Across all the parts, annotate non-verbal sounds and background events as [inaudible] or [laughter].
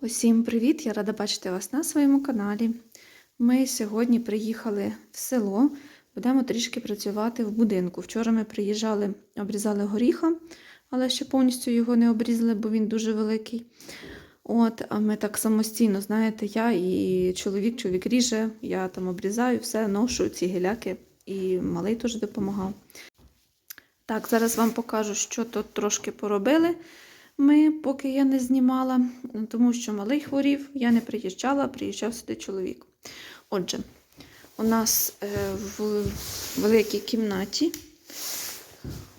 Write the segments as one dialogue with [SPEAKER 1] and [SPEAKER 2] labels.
[SPEAKER 1] Усім привіт! Я рада бачити вас на своєму каналі. Ми сьогодні приїхали в село, будемо трішки працювати в будинку. Вчора ми приїжджали, обрізали горіха, але ще повністю його не обрізали, бо він дуже великий. От, а ми так самостійно, знаєте, я і чоловік, чоловік ріже, я там обрізаю, все, ношу ці гіляки, і малий теж допомагав. Так, зараз вам покажу, що тут трошки поробили ми, поки я не знімала, тому що малий хворів, я не приїжджала, приїжджав сюди чоловік. Отже, у нас е, в великій кімнаті,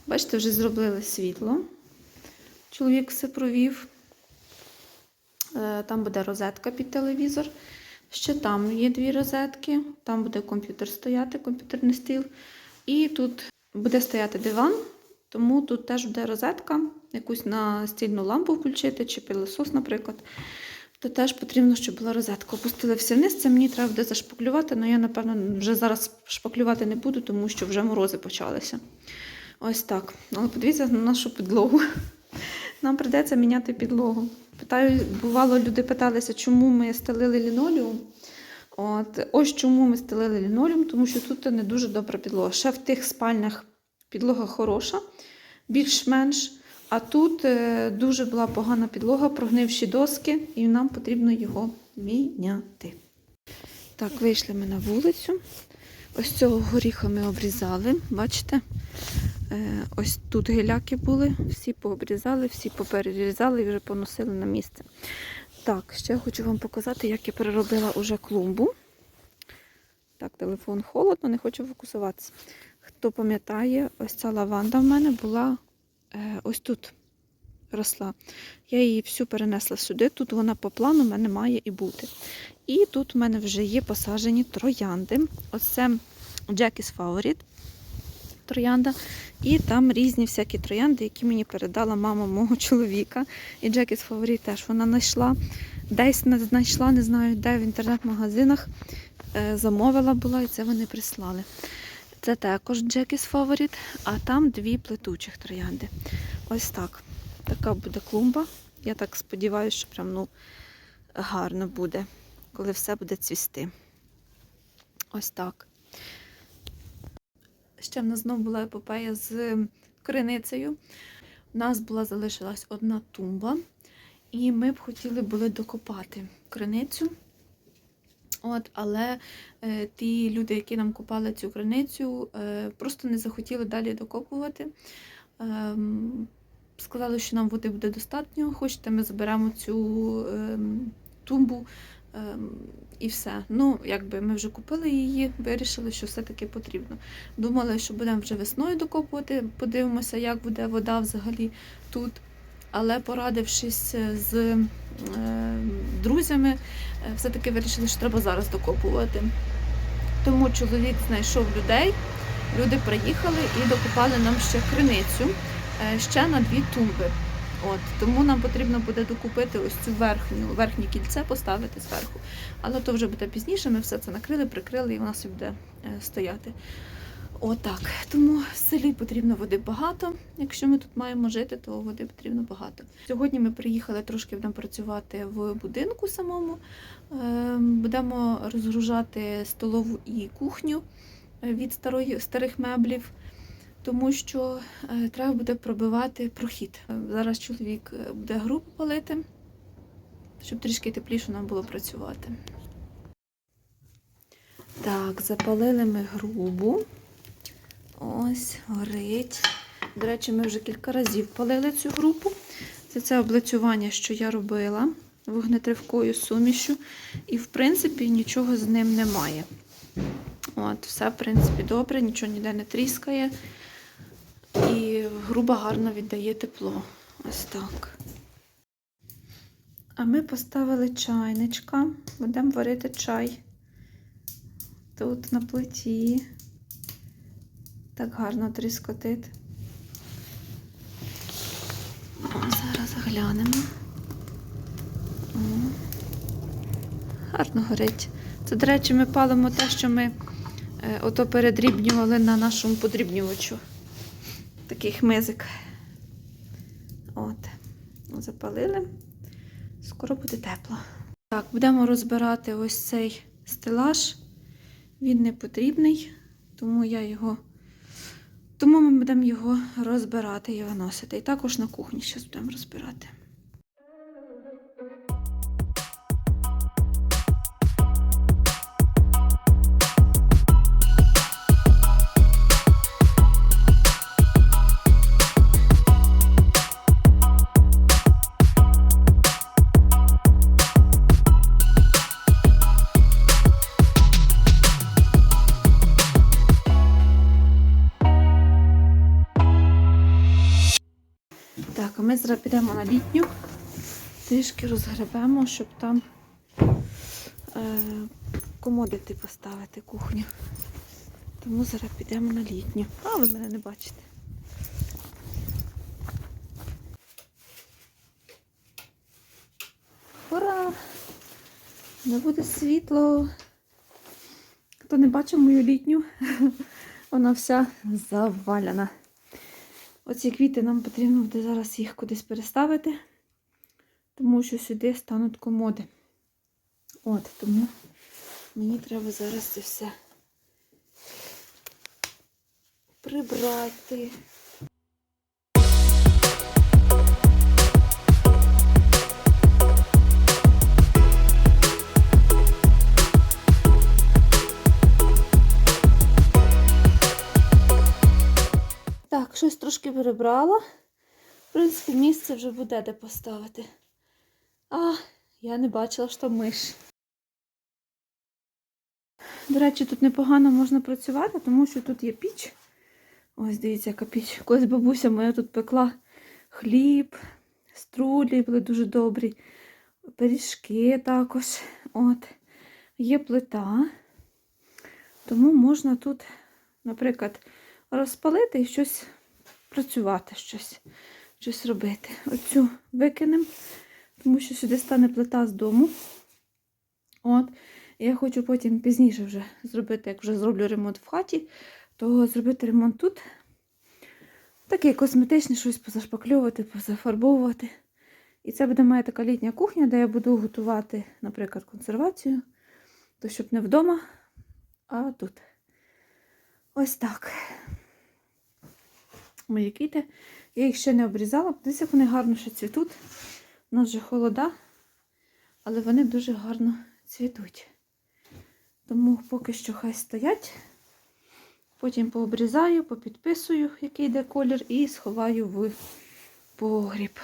[SPEAKER 1] бачите, вже зробили світло. Чоловік все провів. Е, Там буде розетка під телевізор. Ще там є дві розетки, там буде комп'ютер стояти, комп'ютерний стіл. І тут буде стояти диван, тому тут теж буде розетка, якусь настільну лампу включити, чи пилосос, наприклад. То теж потрібно, щоб була розетка. Опустили все вниз, це мені треба буде зашпаклювати, але я, напевно, вже зараз шпаклювати не буду, тому що вже морози почалися. Ось так. Але подивіться на нашу підлогу. [laughs] Нам прийдеться міняти підлогу. Питаю, бувало, люди питалися, чому ми стелили лінолеум. От, ось чому ми стелили лінолеум, тому що тут не дуже добра підлога. Ще в тих спальнях підлога хороша, більш-менш. А тут е, дуже була погана підлога, прогнивші доски, і нам потрібно його міняти. Так, вийшли ми на вулицю. Ось цього горіха ми обрізали, бачите? Е, ось тут гіляки були, всі пообрізали, всі поперерізали і вже поносили на місце. Так, ще хочу вам показати, як я переробила уже клумбу. Так, телефон холодно, не хочу фокусуватися. Хто пам'ятає, ось ця лаванда в мене була ось тут росла. Я її всю перенесла сюди. Тут вона по плану в мене має і бути. І тут в мене вже є посаджені троянди. Ось це Jackie's Favorite троянда. І там різні всякі троянди, які мені передала мама мого чоловіка. І Jackie's Favorite теж вона знайшла. Десь не знайшла, не знаю, де в інтернет-магазинах. Е, Замовила була і це вони прислали. Це також Jackie's Favorite, а там дві плетучих троянди. Ось так. Така буде клумба. Я так сподіваюся, що прям ну, гарно буде, коли все буде цвісти. Ось так. Ще в нас знову була епопея з криницею. У нас була залишилась одна тумба, і ми б хотіли були докопати криницю. От, але е, ті люди, які нам купали цю криницю, е, просто не захотіли далі докопувати. Е, сказали, що нам води буде достатньо, хочете, ми заберемо цю е, тумбу е, і все. Ну, якби ми вже купили її, вирішили, що все-таки потрібно. Думали, що будемо вже весною докопувати, подивимося, як буде вода взагалі тут. Але порадившись з е, друзями, е, все-таки вирішили, що треба зараз докопувати. Тому чоловік знайшов людей, люди приїхали і докопали нам ще криницю е, ще на дві тумби. От, тому нам потрібно буде докупити ось цю верхню, верхнє кільце, поставити зверху. Але то вже буде пізніше, ми все це накрили, прикрили і вона собі буде е, стояти. Отак. Тому в селі потрібно води багато. Якщо ми тут маємо жити, то води потрібно багато. Сьогодні ми приїхали трошки будемо працювати в будинку самому. Е, Будемо розгружати столову і кухню е, від старої, старих меблів, тому що е, треба буде пробивати прохід. Е, Зараз чоловік буде грубу палити, щоб трішки тепліше нам було працювати. Так, запалили ми грубу. Ось, горить. До речі, ми вже кілька разів палили цю групу. Це це облицювання, що я робила вогнетривкою сумішю. І, в принципі, нічого з ним немає. От, Все, в принципі, добре, нічого ніде не тріскає. І груба гарно віддає тепло. Ось так. А ми поставили чайничка. Будемо варити чай. Тут на плиті. Так гарно тріскотить. Зараз глянемо. О, гарно горить. Це, до речі, ми палимо те, що ми е, ото передрібнювали на нашому подрібнювачу. Такий хмизик. От. Запалили. скоро буде тепло. Так, будемо розбирати ось цей стелаж. Він не потрібний, тому я його. Тому ми будемо його розбирати і виносити. І також на кухні щось будемо розбирати. Так, а ми зараз підемо на літню, трішки розгребемо, щоб там е, комодити поставити кухню. Тому зараз підемо на літню. А, ви мене не бачите. Ура! Не буде світло. Хто не бачив мою літню, [laughs] вона вся заваляна. Оці квіти нам потрібно буде зараз їх кудись переставити, тому що сюди стануть комоди. От, тому мені треба зараз це все прибрати. Щось трошки перебрала. В принципі, місце вже буде де поставити. А, я не бачила, що миш. До речі, тут непогано можна працювати, тому що тут є піч. Ось, дивіться, яка піч. Колись бабуся моя тут пекла хліб, струлі були дуже добрі, пиріжки також. От. Є плита. Тому можна тут, наприклад, розпалити і щось працювати, щось, щось робити. Оцю викинемо, тому що сюди стане плита з дому. От. Я хочу потім пізніше вже зробити, як вже зроблю ремонт в хаті, то зробити ремонт тут. Такий косметичний, щось позашпакльовувати, позафарбовувати. І це буде моя така літня кухня, де я буду готувати, наприклад, консервацію. То щоб не вдома, а тут. Ось так. Мої квіти. Я їх ще не обрізала. Дивіться, як вони гарно ще цвітуть. У нас вже холода, але вони дуже гарно цвітуть. Тому поки що хай стоять. Потім пообрізаю, попідписую, який йде колір, і сховаю в погріб.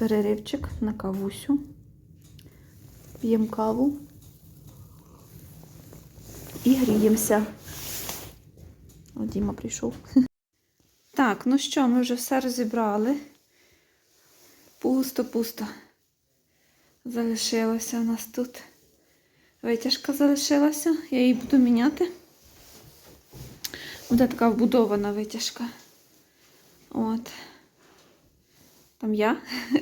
[SPEAKER 1] Переривчик на кавусю. П'ємо каву і гріємося. О, Діма прийшов. [laughs] Так, ну що, ми вже все розібрали. Пусто-пусто. Залишилося у нас тут. Витяжка залишилася, я її буду міняти. Буде така вбудована витяжка. От. Там я. [laughs]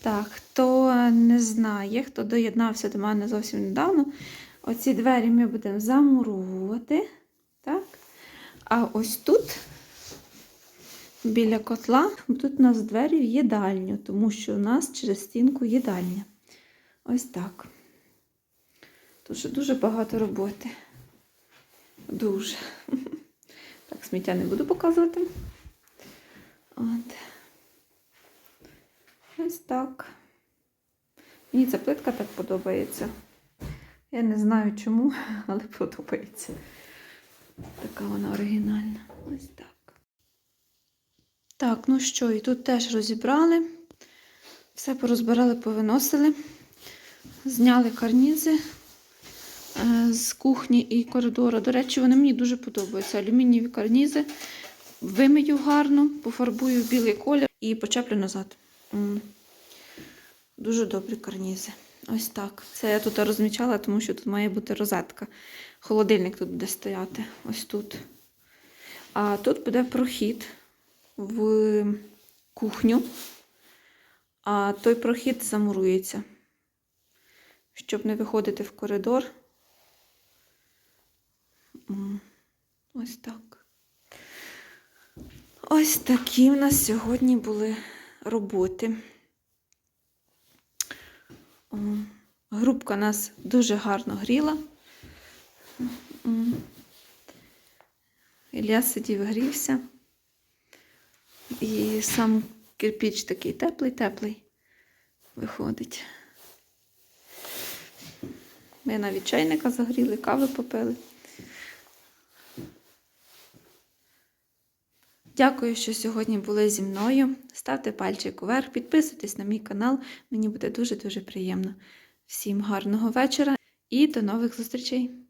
[SPEAKER 1] Так, хто не знає, хто доєднався до мене зовсім недавно, оці двері ми будемо замуровувати. Так? А ось тут, біля котла, тут у нас двері в їдальню, тому що у нас через стінку їдальня. Ось так. Дуже дуже багато роботи. Дуже. [laughs] Так, сміття не буду показувати. От. Ось так. Мені ця плитка так подобається. Я не знаю чому, [laughs] але подобається. Така вона оригінальна. Ось так. Так, ну що, і тут теж розібрали. Все порозбирали, повиносили, зняли карнізи е, з кухні і коридору. До речі, вони мені дуже подобаються. Алюмінієві карнізи. Вимию гарно, пофарбую в білий колір і почеплю назад. Дуже добрі карнізи. Ось так. Це я тут розмічала, тому що тут має бути розетка. Холодильник тут буде стояти. Ось тут. А тут буде прохід в кухню, а той прохід замурується, щоб не виходити в коридор. Ось так. Ось такі в нас сьогодні були роботи. Грубка нас дуже гарно гріла. Ілля сидів, грівся. І сам кирпіч такий теплий-теплий виходить. Ми навіть чайника загріли, кави попили. Дякую, що сьогодні були зі мною. Ставте пальчик вверх, підписуйтесь на мій канал. Мені буде дуже-дуже приємно. Всім гарного вечора і до нових зустрічей!